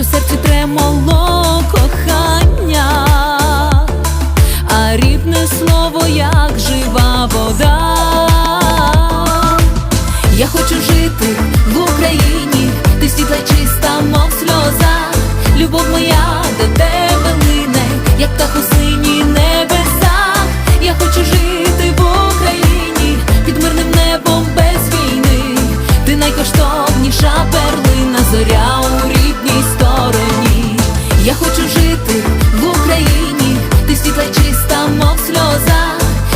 у серці тремоло кохання, а рідне слово, як жива вода. Я хочу жити в Україні, ти світла чиста, мов сльоза, любов моя до тебе лине, як птах у сині небесах. Я хочу жити в Україні під мирним небом без війни. Ти найкоштовніша перлина, зоря у рідній стороні. Я хочу жити в Україні, ти світла чиста, мов сльоза,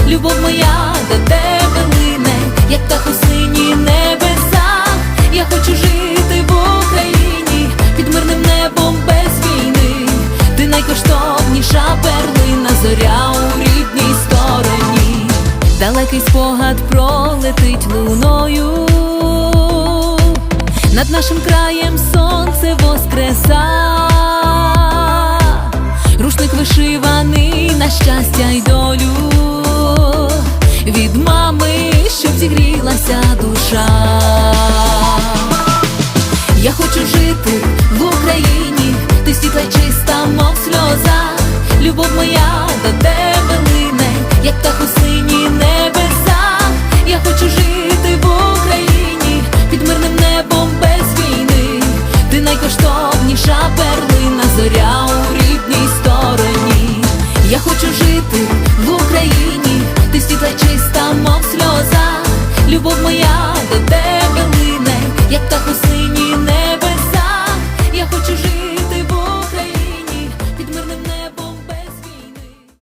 любов моя до тебе лине, як у сині небесах. Я хочу жити в Україні під мирним небом без війни. Ти найкоштовніша перлина, зоря у рідній стороні. Далекий спогад пролетить луною. Над нашим краєм сонце воскреса, рушник вишиваний на щастя й долю, від мами, щоб зігрілася душа. Я хочу жити в Україні, ти світла чиста, мов сльоза, любов моя до тебе лине, як у сині небесах. Я хочу жити в Україні під мирним небом без війни. Ти найкоштовніша перлина, зоря любов моя